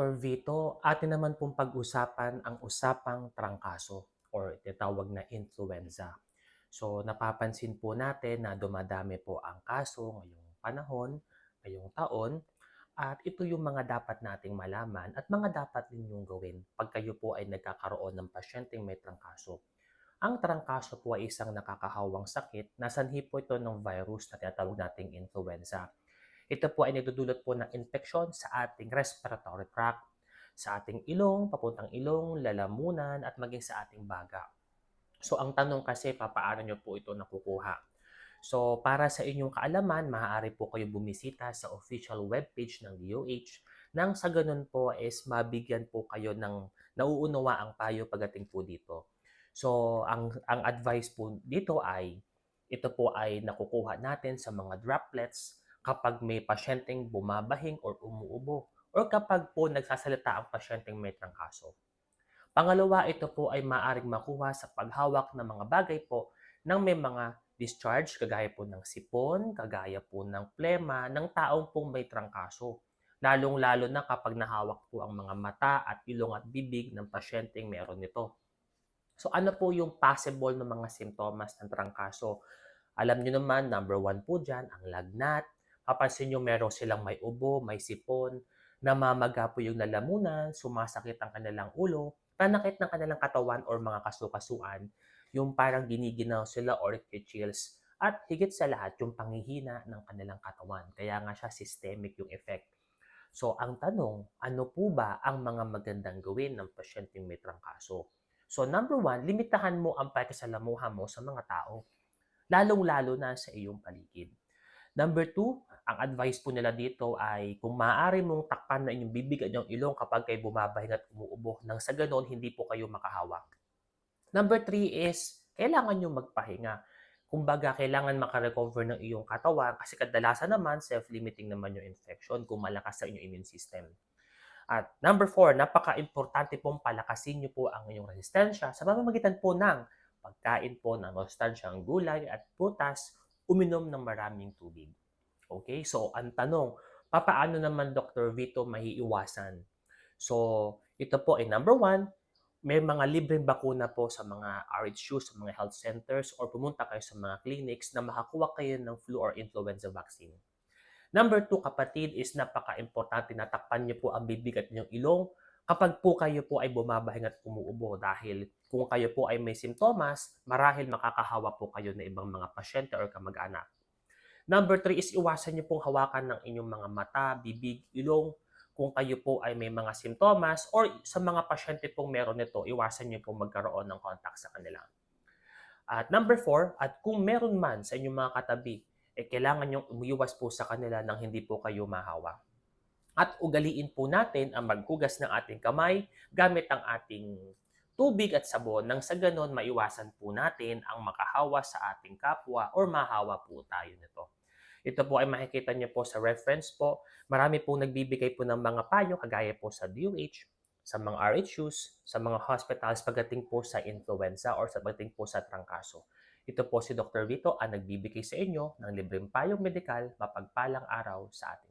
Dr. Vito, atin naman pong pag-usapan ang usapang trangkaso or tinatawag na influenza. So napapansin po natin na dumadami po ang kaso ngayong panahon, ngayong taon, at ito yung mga dapat nating malaman at mga dapat ninyong gawin pag kayo po ay nagkakaroon ng pasyenteng may trangkaso. Ang trangkaso po ay isang nakakahawang sakit na sanhi po ito ng virus na tinatawag nating influenza. Ito po ay nagdudulot po ng infeksyon sa ating respiratory tract, sa ating ilong, papuntang ilong, lalamunan, at maging sa ating baga. So ang tanong kasi, papaano nyo po ito nakukuha? So para sa inyong kaalaman, maaari po kayo bumisita sa official webpage ng DOH nang sa ganun po is mabigyan po kayo ng nauunawa ang payo pagdating po dito. So ang ang advice po dito ay ito po ay nakukuha natin sa mga droplets kapag may pasyenteng bumabahing or umuubo or kapag po nagsasalita ang pasyenteng may trangkaso. Pangalawa, ito po ay maaring makuha sa paghawak ng mga bagay po ng may mga discharge kagaya po ng sipon, kagaya po ng plema ng taong pong may trangkaso. Lalong-lalo na kapag nahawak po ang mga mata at ilong at bibig ng pasyenteng meron nito. So ano po yung possible ng mga simptomas ng trangkaso? Alam nyo naman, number one po dyan, ang lagnat. Papansin nyo meron silang may ubo, may sipon, namamaga po yung lalamunan, sumasakit ang kanilang ulo, panakit ng kanilang katawan or mga kasukasuan, yung parang giniginaw sila or chills, at higit sa lahat, yung panghihina ng kanilang katawan. Kaya nga siya systemic yung effect. So, ang tanong, ano po ba ang mga magandang gawin ng pasyenteng may trangkaso? So, number one, limitahan mo ang pakisalamuha mo sa mga tao, lalong-lalo na sa iyong paligid. Number two, ang advice po nila dito ay kung maaari mong takpan na inyong bibig at yung ilong kapag kayo bumabahin at umuubo, nang sa ganon, hindi po kayo makahawak. Number three is, kailangan nyo magpahinga. Kumbaga, kailangan makarecover ng iyong katawan kasi kadalasan naman, self-limiting naman yung infection kung malakas sa inyong immune system. At number four, napaka-importante pong palakasin nyo po ang inyong resistensya sa pamamagitan po ng pagkain po ng nostansyang gulay at prutas, uminom ng maraming tubig. Okay? So, ang tanong, papaano naman Dr. Vito mahiiwasan? So, ito po ay number one, may mga libreng bakuna po sa mga RHU, sa mga health centers, or pumunta kayo sa mga clinics na makakuha kayo ng flu or influenza vaccine. Number two, kapatid, is napaka-importante na takpan niyo po ang bibig at inyong ilong kapag po kayo po ay bumabahing at umuubo dahil kung kayo po ay may simptomas, marahil makakahawa po kayo ng ibang mga pasyente or kamag-anak. Number three is iwasan niyo pong hawakan ng inyong mga mata, bibig, ilong kung kayo po ay may mga simptomas or sa mga pasyente pong meron nito, iwasan niyo pong magkaroon ng contact sa kanila. At number four, at kung meron man sa inyong mga katabi, eh kailangan niyong umiwas po sa kanila nang hindi po kayo mahawa. At ugaliin po natin ang maghugas ng ating kamay gamit ang ating tubig at sabon nang sa ganon maiwasan po natin ang makahawa sa ating kapwa or mahawa po tayo nito. Ito po ay makikita niyo po sa reference po. Marami po nagbibigay po ng mga payo kagaya po sa DOH, sa mga RHUs, sa mga hospitals pagdating po sa influenza or sa pagdating po sa trangkaso. Ito po si Dr. Vito ang nagbibigay sa inyo ng libreng payong medikal mapagpalang araw sa atin.